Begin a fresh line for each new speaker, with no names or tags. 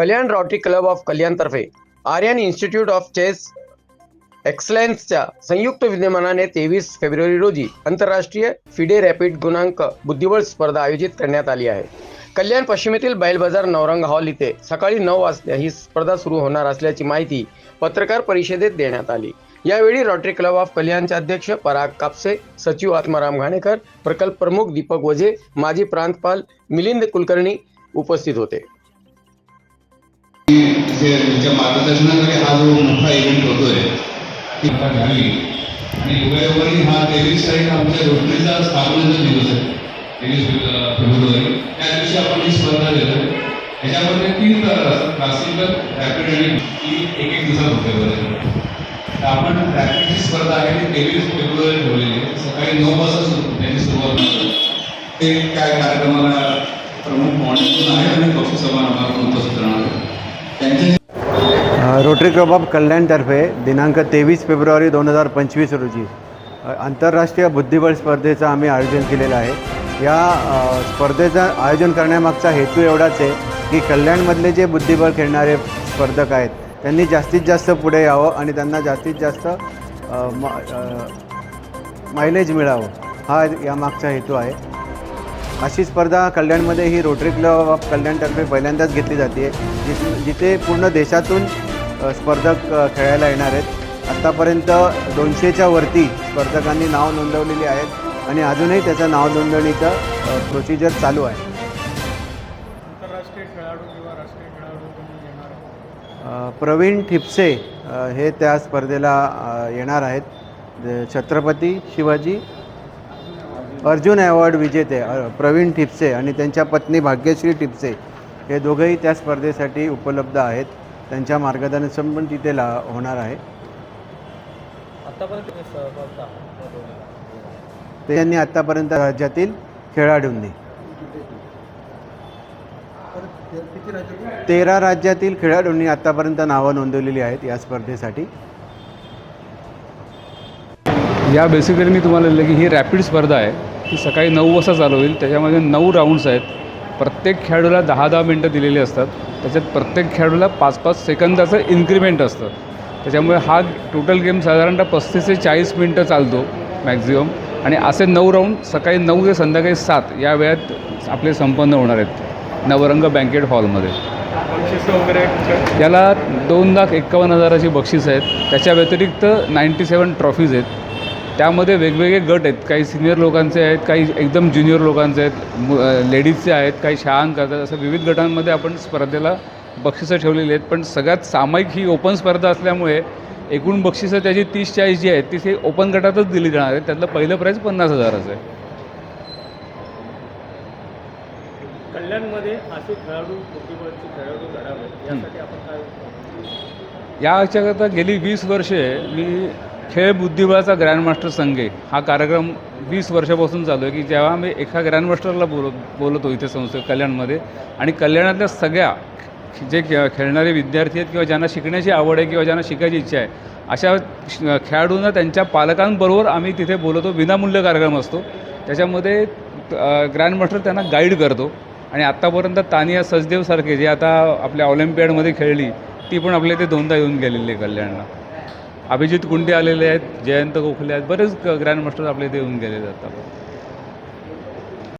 Kalyan Rotary club of कल्याणतर्फे Aryan institute of chess एक्सलन्सच्या संयुक्त विद्यमानाने तेवीस फेब्रुवारी रोजी आंतरराष्ट्रीय फिडे रॅपिड गुणांक बुद्धिबळ स्पर्धा आयोजित करण्यात आली आहे. कल्याण पश्चिमेतील बैल बाजार नवरंग हॉल इथे सकाळी नऊ वाजता ही स्पर्धा सुरू होणार असल्याची माहिती पत्रकार परिषदेत देण्यात आली. यावेळी रॉटरी क्लब ऑफ कल्याणचे अध्यक्ष पराग कापसे सचिव आत्माराम घाणेकर प्रकल्प प्रमुख दीपक वझे माजी प्रांतपाल मिलिंद कुलकर्णी उपस्थित होते.
जे तुमच्या मार्गदर्शनाखाली हा जो मोठा इव्हेंट होतोय ती आता झाली. आणि योगायोगाने हा तेवीस तारीख आमच्या रोटरीचा स्थापनेचा दिवस आहे. तेवीस फेब्रुवारी. त्या दिवशी आपण ही स्पर्धा देतो त्याच्यामध्ये तीन क्लासिकल रॅपिड आणि ती एक एक दिवसात होते बरं. तर आपण रॅपिडची स्पर्धा आहे ती तेवीस फेब्रुवारी ठेवलेली आहे. सकाळी नऊ वाजता सुरू त्याची सुरुवात ते काय कार्यक्रमाला प्रमुख मॉनिटर आहे आणि पक्ष समारंभात उपस्थित राहणार
रोटरी क्लब ऑफ कल्याणतर्फे दिनांक तेवीस फेब्रुवारी दोन हजार पंचवीस रोजी आंतरराष्ट्रीय बुद्धिबळ स्पर्धेचं आम्ही आयोजन केलेलं आहे. या स्पर्धेचं आयोजन करण्यामागचा हेतू एवढाच आहे की कल्याणमधले जे बुद्धिबळ खेळणारे स्पर्धक आहेत त्यांनी जास्तीत जास्त पुढे यावं आणि त्यांना जास्तीत जास्त म मायलेज मिळावं हा यामागचा हेतू आहे. अशी स्पर्धा कल्याणमध्ये ही रोटरी क्लब ऑफ कल्याणतर्फे पहिल्यांदाच घेतली जाते. जिथे जिथे पूर्ण देशातून स्पर्धक खेळायला येणार आहेत. आत्तापर्यंत दोनशेच्या वरती स्पर्धकांनी नाव नोंदवलेली आहेत आणि अजूनही त्याचं नाव नोंदणीचं प्रोसिजर चालू आहे.
आंतरराष्ट्रीय खेळाडू किंवा राष्ट्रीय खेळाडू कोणी येणार आहे?
अ, प्रवीण ठिपसे हे त्या स्पर्धेला येणार आहेत. छत्रपती शिवाजी अर्जुन अवॉर्ड विजेते प्रवीण ठिपसे आणि त्यांच्या पत्नी भाग्यश्री ठिपसे हे दोघंही त्या स्पर्धेसाठी उपलब्ध आहेत. त्यांच्या मार्गदर्शन पण तिथे ला होणार आहे. ते त्यांनी आत्तापर्यंत राज्यातील खेळाडूंनी. तेरा राज्यातील खेळाडूंनी आत्तापर्यंत नावं नोंदवलेली आहेत या स्पर्धेसाठी.
या बेसिकली मी तुम्हाला लिहिलं की ही रॅपिड स्पर्धा आहे. ती सकाळी नऊ वाजता चालू होईल. त्याच्यामध्ये नऊ राऊंड्स आहेत. प्रत्येक खेळाडूला दहा दहा मिनटं दिलेली असतात. त्याच्यात प्रत्येक खेळाडूला पाच पाच सेकंदाचं इन्क्रीमेंट असतं. त्याच्यामुळे हा टोटल गेम साधारणतः पस्तीस ते चाळीस मिनटं चालतो मॅक्झिमम आणि असे नऊ राऊंड सकाळी नऊ ते संध्याकाळी सात या वेळात आपले संपन्न होणार आहेत. नवरंग बँकेट हॉलमध्ये
त्याला
याला दोन लाख एक्कावन्न हजाराची बक्षीस आहेत. त्याच्या व्यतिरिक्त नाईंटी सेवन ट्रॉफीज आहेत. त्यामध्ये वेगवेगळे गट आहेत. काही सिनियर लोकांचे आहेत काही एकदम ज्युनियर लोकांचे आहेत लेडीजचे आहेत काही शाळां करतात. असं विविध गटांमध्ये आपण स्पर्धेला बक्षिसं ठेवलेली आहेत. पण सगळ्यात सामायिक ही ओपन स्पर्धा असल्यामुळे एकूण बक्षिसं त्याची तीस चाळीस जी आहेत ती ओपन गटातच दिली जाणार आहेत. त्यातलं पहिलं प्राईज पन्नास हजाराचं आहे.
कल्याणमध्ये असे खेळाडू बुद्धिबळचे खेळाडू घडावेत यासाठी आपण काय
या याच्याकरता गेली वीस वर्षे मी खेळ बुद्धिबळाचा ग्रँडमास्टर संघे. हा कार्यक्रम वीस वर्षापासून चालू आहे की जेव्हा मी एका ग्रँडमास्टरला बोलत बोलतो इथे संस्थे कल्याणमध्ये. आणि कल्याणातल्या सगळ्या जे खेळणारे विद्यार्थी आहेत किंवा ज्यांना शिकण्याची आवड आहे किंवा ज्यांना शिकायची इच्छा आहे अशा खेळाडूंना त्यांच्या पालकांबरोबर आम्ही तिथे बोलवतो. विनामूल्य कार्यक्रम असतो. त्याच्यामध्ये ग्रँडमास्टर त्यांना गाईड करतो. आणि आत्तापर्यंत तानिया सचदेवसारखे जे आता आपल्या ऑलिम्पियाडमध्ये खेळली ती पण आपल्या इथे दोनदा येऊन गेलेली आहे कल्याणला. अभिजित कुंडे आलेले आहेत जयंत गोखले आहेत बरेच ग्रँडमास्टर आपल्या इथे येऊन गेलेले आहेत